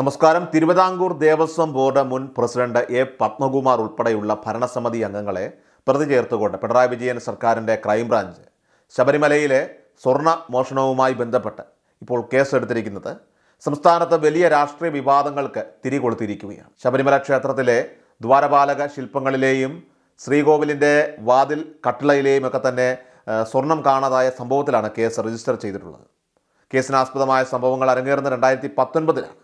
നമസ്കാരം. തിരുവിതാംകൂർ ദേവസ്വം ബോർഡ് മുൻ president A Padmakumar ഉൾപ്പെടെയുള്ള ഭരണസമിതി അംഗങ്ങളെ പ്രതി ചേർത്തുകൊണ്ട് പിണറായി വിജയൻ സർക്കാരിന്റെ ക്രൈംബ്രാഞ്ച് ശബരിമലയിലെ സ്വർണ മോഷണവുമായി ബന്ധപ്പെട്ട് ഇപ്പോൾ കേസെടുത്തിരിക്കുന്നത് സംസ്ഥാനത്ത് വലിയ രാഷ്ട്രീയ വിവാദങ്ങൾക്ക് തിരി തിരികൊളുത്തിയിരിക്കുകയാണ്. ശബരിമല ക്ഷേത്രത്തിലെ ദ്വാരപാലക ശില്പങ്ങളിലെയും ശ്രീകോവിലിന്റെ വാതിൽ കട്ടിളയിലെയും ഒക്കെ തന്നെ സ്വർണം കാണാതായ സംഭവത്തിലാണ് കേസ് രജിസ്റ്റർ ചെയ്തിട്ടുള്ളത്. കേസിനാസ്പദമായ സംഭവങ്ങൾ അരങ്ങേറുന്ന രണ്ടായിരത്തി പത്തൊൻപതിലാണ്.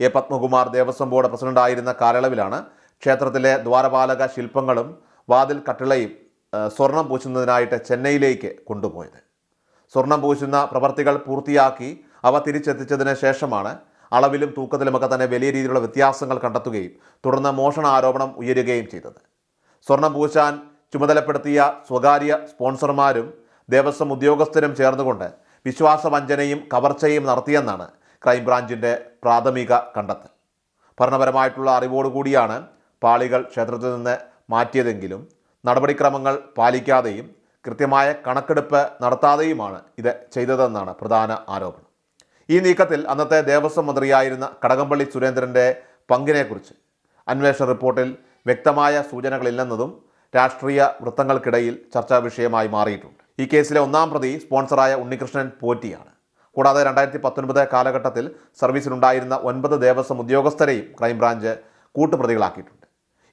എ പത്മകുമാർ ദേവസ്വം ബോർഡ് പ്രസിഡന്റായിരുന്ന കാലയളവിലാണ് ക്ഷേത്രത്തിലെ ദ്വാരപാലക ശില്പങ്ങളും വാതിൽ കട്ടിളയും സ്വർണം പൂശുന്നതിനായിട്ട് ചെന്നൈയിലേക്ക് കൊണ്ടുപോയത്. സ്വർണം പൂശുന്ന പ്രവർത്തികൾ പൂർത്തിയാക്കി അവ തിരിച്ചെത്തിച്ചതിന് ശേഷമാണ് അളവിലും തൂക്കത്തിലുമൊക്കെ തന്നെ വലിയ രീതിയിലുള്ള വ്യത്യാസങ്ങൾ കണ്ടെത്തുകയും തുടർന്ന് മോഷണ ആരോപണം ഉയരുകയും ചെയ്തത്. സ്വർണം പൂശാൻ ചുമതലപ്പെടുത്തിയ സ്വകാര്യ സ്പോൺസർമാരും ദേവസ്വം ഉദ്യോഗസ്ഥരും ചേർന്നുകൊണ്ട് വിശ്വാസവഞ്ചനയും കവർച്ചയും നടത്തിയെന്നാണ് ക്രൈംബ്രാഞ്ചിന്റെ പ്രാഥമിക കണ്ടെത്തൽ. ഭരണപരമായിട്ടുള്ള അറിവോടുകൂടിയാണ് പാളികൾ ക്ഷേത്രത്തിൽ നിന്ന് മാറ്റിയതെങ്കിലും നടപടിക്രമങ്ങൾ പാലിക്കാതെയും കൃത്യമായ കണക്കെടുപ്പ് നടത്താതെയുമാണ് ഇത് ചെയ്തതെന്നാണ് പ്രധാന ആരോപണം. ഈ നീക്കത്തിൽ അന്നത്തെ ദേവസ്വം മന്ത്രിയായിരുന്ന കടകംപള്ളി സുരേന്ദ്രന്റെ പങ്കിനെക്കുറിച്ച് അന്വേഷണ റിപ്പോർട്ടിൽ വ്യക്തമായ സൂചനകളില്ലെന്നതും രാഷ്ട്രീയ വൃത്തങ്ങൾക്കിടയിൽ ചർച്ചാ വിഷയമായി മാറിയിട്ടുണ്ട്. ഈ കേസിലെ ഒന്നാം പ്രതി സ്പോൺസറായ ഉണ്ണികൃഷ്ണൻ പോറ്റിയാണ്. കൂടാതെ രണ്ടായിരത്തി പത്തൊൻപത് കാലഘട്ടത്തിൽ സർവീസിലുണ്ടായിരുന്ന ഒൻപത് ദേവസ്വം ഉദ്യോഗസ്ഥരെയും ക്രൈംബ്രാഞ്ച് കൂട്ടുപ്രതികളാക്കിയിട്ടുണ്ട്.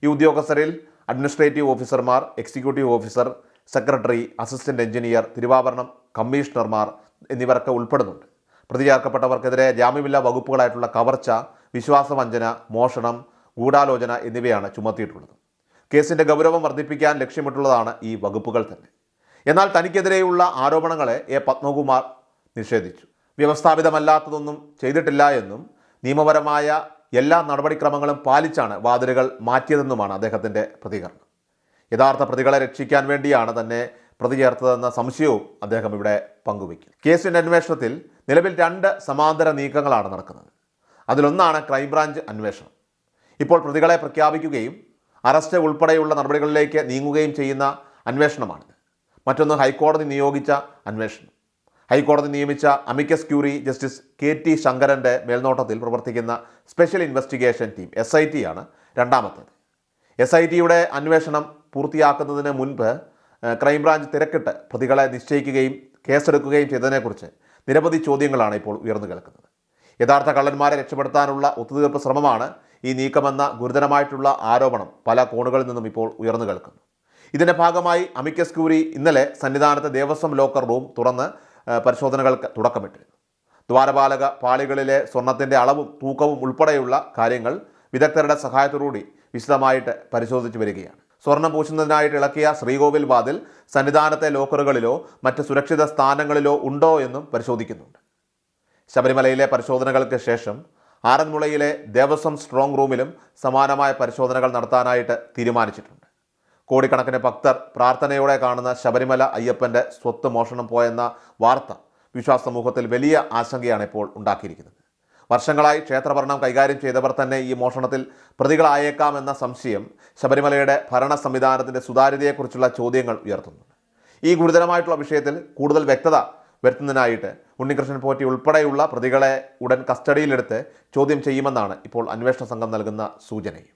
ഈ ഉദ്യോഗസ്ഥരിൽ അഡ്മിനിസ്ട്രേറ്റീവ് ഓഫീസർമാർ executive officer secretary assistant engineer തിരുവാഭരണം കമ്മീഷണർമാർ എന്നിവരൊക്കെ ഉൾപ്പെടുന്നുണ്ട്. പ്രതി ചേർക്കപ്പെട്ടവർക്കെതിരെ ജാമ്യമില്ലാ വകുപ്പുകളായിട്ടുള്ള കവർച്ച വിശ്വാസവഞ്ചന മോഷണം ഗൂഢാലോചന എന്നിവയാണ് ചുമത്തിയിട്ടുള്ളത്. കേസിന്റെ ഗൗരവം വർദ്ധിപ്പിക്കാൻ ലക്ഷ്യമിട്ടുള്ളതാണ് ഈ വകുപ്പുകൾ തന്നെ. എന്നാൽ തനിക്കെതിരെയുള്ള ആരോപണങ്ങളെ എ പത്മകുമാർ നിഷേധിച്ചു. വ്യവസ്ഥാപിതമല്ലാത്തതൊന്നും ചെയ്തിട്ടില്ല എന്നും നിയമപരമായ എല്ലാ നടപടിക്രമങ്ങളും പാലിച്ചാണ് വാതിലുകൾ മാറ്റിയതെന്നുമാണ് അദ്ദേഹത്തിന്റെ പ്രതികരണം. യഥാർത്ഥ പ്രതികളെ രക്ഷിക്കാൻ വേണ്ടിയാണ് തന്നെ പ്രതി ചേർത്തതെന്ന സംശയവും അദ്ദേഹം ഇവിടെ പങ്കുവയ്ക്കും കേസിന്റെ അന്വേഷണത്തിൽ നിലവിൽ രണ്ട് സമാന്തര നീക്കങ്ങളാണ് നടക്കുന്നത്. അതിലൊന്നാണ് ക്രൈംബ്രാഞ്ച് അന്വേഷണം. ഇപ്പോൾ പ്രതികളെ പ്രഖ്യാപിക്കുകയും അറസ്റ്റ് ഉൾപ്പെടെയുള്ള നടപടികളിലേക്ക് നീങ്ങുകയും ചെയ്യുന്ന അന്വേഷണമാണിത്. മറ്റൊന്ന് ഹൈക്കോടതി നിയോഗിച്ച അന്വേഷണം. ഹൈക്കോടതി നിയമിച്ച amicus curiae justice K T ശങ്കരന്റെ മേൽനോട്ടത്തിൽ പ്രവർത്തിക്കുന്ന special investigation team S I T ആണ് രണ്ടാമത്തേത്. എസ് ഐ ടിയുടെ അന്വേഷണം പൂർത്തിയാക്കുന്നതിന് മുൻപ് ക്രൈംബ്രാഞ്ച് തിരക്കിട്ട് പ്രതികളെ നിശ്ചയിക്കുകയും കേസെടുക്കുകയും ചെയ്തതിനെക്കുറിച്ച് നിരവധി ചോദ്യങ്ങളാണ് ഇപ്പോൾ ഉയർന്നു കേൾക്കുന്നത്. യഥാർത്ഥ കള്ളന്മാരെ രക്ഷപ്പെടുത്താനുള്ള ഒത്തുതീർപ്പ് ശ്രമമാണ് ഈ നീക്കമെന്ന ഗുരുതരമായിട്ടുള്ള ആരോപണം പല കോണുകളിൽ നിന്നും ഇപ്പോൾ ഉയർന്നു കേൾക്കുന്നു. ഇതിന്റെ ഭാഗമായി അമിക്കസ് ക്യൂരി ഇന്നലെ സന്നിധാനത്തെ ദേവസ്വം ലോക്കർ റൂം തുറന്ന് പരിശോധനകൾക്ക് തുടക്കമിട്ടിരുന്നു ദ്വാരപാലക പാളികളിലെ സ്വർണത്തിന്റെ അളവും തൂക്കവും ഉൾപ്പെടെയുള്ള കാര്യങ്ങൾ വിദഗ്ധരുടെ സഹായത്തോടുകൂടി വിശദമായിട്ട് പരിശോധിച്ചു വരികയാണ്. സ്വർണം പൂശുന്നതിനായിട്ട് ഇളക്കിയ ശ്രീകോവിൽ വാതിൽ സന്നിധാനത്തെ ലോക്കറുകളിലോ മറ്റ് സുരക്ഷിത സ്ഥാനങ്ങളിലോ ഉണ്ടോ എന്നും പരിശോധിക്കുന്നുണ്ട്. ശബരിമലയിലെ പരിശോധനകൾക്ക് ശേഷം ആറന്മുളയിലെ ദേവസ്വം സ്ട്രോങ് റൂമിലും സമാനമായ പരിശോധനകൾ നടത്താനായിട്ട് തീരുമാനിച്ചിട്ടുണ്ട്. കോടിക്കണക്കിന് ഭക്തർ പ്രാർത്ഥനയോടെ കാണുന്ന ശബരിമല അയ്യപ്പന്റെ സ്വത്ത് മോഷണം പോയെന്ന വാർത്ത വിശ്വാസ സമൂഹത്തിൽ വലിയ ആശങ്കയാണ് ഇപ്പോൾ ഉണ്ടാക്കിയിരിക്കുന്നത്. വർഷങ്ങളായി ക്ഷേത്രഭരണം കൈകാര്യം ചെയ്തവർ തന്നെ ഈ മോഷണത്തിൽ പ്രതികളായേക്കാമെന്ന സംശയം ശബരിമലയുടെ ഭരണ സംവിധാനത്തിന്റെ സുതാര്യതയെക്കുറിച്ചുള്ള ചോദ്യങ്ങൾ ഉയർത്തുന്നുണ്ട്. ഈ ഗുരുതരമായിട്ടുള്ള വിഷയത്തിൽ കൂടുതൽ വ്യക്തത വരുത്തുന്നതിനായിട്ട് ഉണ്ണികൃഷ്ണൻ പോറ്റി ഉൾപ്പെടെയുള്ള പ്രതികളെ ഉടൻ കസ്റ്റഡിയിലെടുത്ത് ചോദ്യം ചെയ്യുമെന്നാണ് ഇപ്പോൾ അന്വേഷണ സംഘം നൽകുന്ന സൂചനയും.